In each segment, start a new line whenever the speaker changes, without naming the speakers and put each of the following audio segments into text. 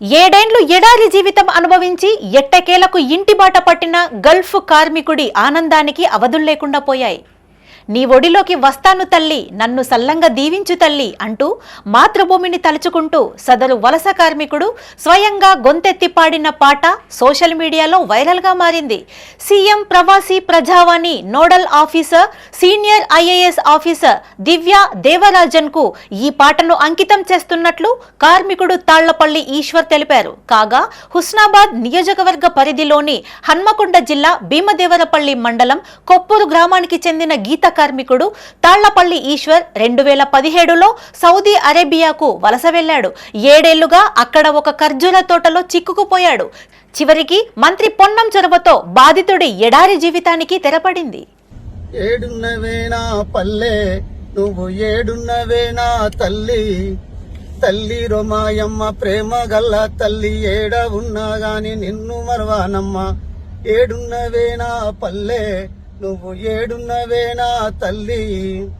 ఏడేండ్లు ఎడారి జీవితం అనుభవించి ఎట్టకేలకు ఇంటి బాట పట్టిన గల్ఫ్ కార్మికుడి ఆనందానికి అవధులు లేకుండా పోయాయి. నీ ఒడిలోకి వస్తాను తల్లి నన్ను సల్లంగా దీవించు తల్లి అంటూ మాతృభూమిని తలుచుకుంటూ సదరు వలస కార్మికుడు స్వయంగా గొంతెత్తి పాడిన పాట సోషల్ మీడియాలో వైరల్గా మారింది. CM Pravasi Prajavani nodal officer senior IAS officer Divya దేవరాజన్కు ఈ పాటను అంకితం చేస్తున్నట్లు కార్మికుడు తాళ్ళపల్లి ఈశ్వర్ తెలిపారు. కాగా హుస్నాబాద్ నియోజకవర్గ పరిధిలోని హన్మకొండ జిల్లా భీమదేవరపల్లి మండలం కొప్పూరు గ్రామానికి చెందిన గీత కార్మికుడు తాళ్ళపల్లి ఈశ్వర్ రెండు వేల పదిహేడులో సౌదీ అరేబియాకు వలస వెళ్ళాడు ఏడేళ్ళుగా అక్కడ ఒక ఖర్జూర తోటలో చిక్కుకుపోయాడు. చివరికి మంత్రి పొన్నం చొరవతో బాధితుడి ఎడారి జీవితానికి తెరపడింది.
ఏడున్నవేనా పల్లె నువ్వు ఏడున్నవేనా తల్లి. తల్లి రొమాయమ్మ ప్రేమ గల్ల తల్లి ఏడ ఉన్నా గాని నిన్ను మరవానమ్మ. ఏడున్నవేనా పల్లె నువ్వు ఏడున్నవేనా తల్లి.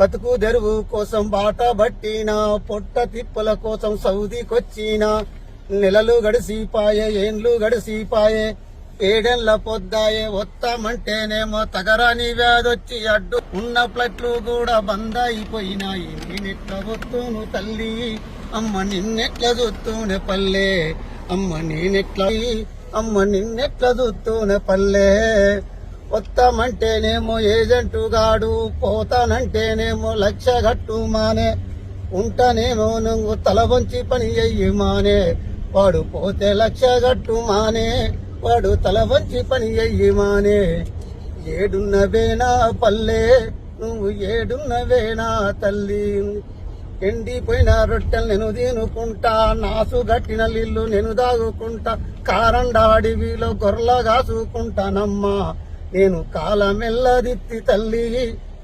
బతుకు తెరువు కోసం బాట బట్టినా పొట్ట తిప్పల కోసం సౌదీకొచ్చినా. నెలలు గడిసిపాయే ఏండ్లు గడిసిపాయే ఏడెళ్ళ పొద్దాయే వస్తామంటేనేమో తగరాని వ్యాధొచ్చి అడ్డు ఉన్న ప్లట్లు కూడా బంద్ అయిపోయినాయి నేనెట్ల వస్తును తల్లి? అమ్మ నిన్నెట్ల చూస్తూనే పల్లె? అమ్మ నేనెట్ల అమ్మ నిన్నెట్ల చూస్తూనే పల్లె? వస్తామంటేనేమో ఏజెంటు గాడు పోతానంటేనేమో లక్ష గట్టు మానే. ఉంటానేమో నువ్వు తల వంచి పని అయ్యి మానే. వాడు పోతే లక్ష గట్టు మానే. వాడు తల వంచి పని అయ్యమానే ఏడున్న ఏడున్నవేనా పల్లె నువ్వు ఏడున్నవేనా తల్లి. ఎండిపోయిన రొట్టెలు నేను తినుకుంటా నాసు గట్టిన నీళ్ళు నేను దాగుకుంటా కారండ అడవిలో గొర్రెల కాసుకుంటానమ్మా నేను కాలమెల్లదిత్తి తల్లి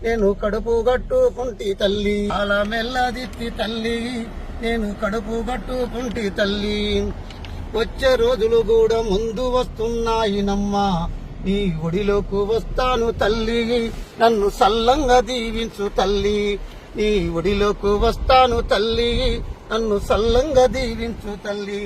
నేను కడుపు గట్టుకుంటి తల్లి. కాలమెల్లదిత్తి తల్లి నేను కడుపు గట్టుకుంటి తల్లి. వచ్చే రోజులు కూడా ముందు వస్తున్నాయి నమ్మా. నీ ఒడిలోకి వస్తాను తల్లి. నన్ను సల్లంగా దీవించు తల్లి. నీ ఒడిలోకి వస్తాను తల్లి. నన్ను సల్లంగా దీవించు తల్లి.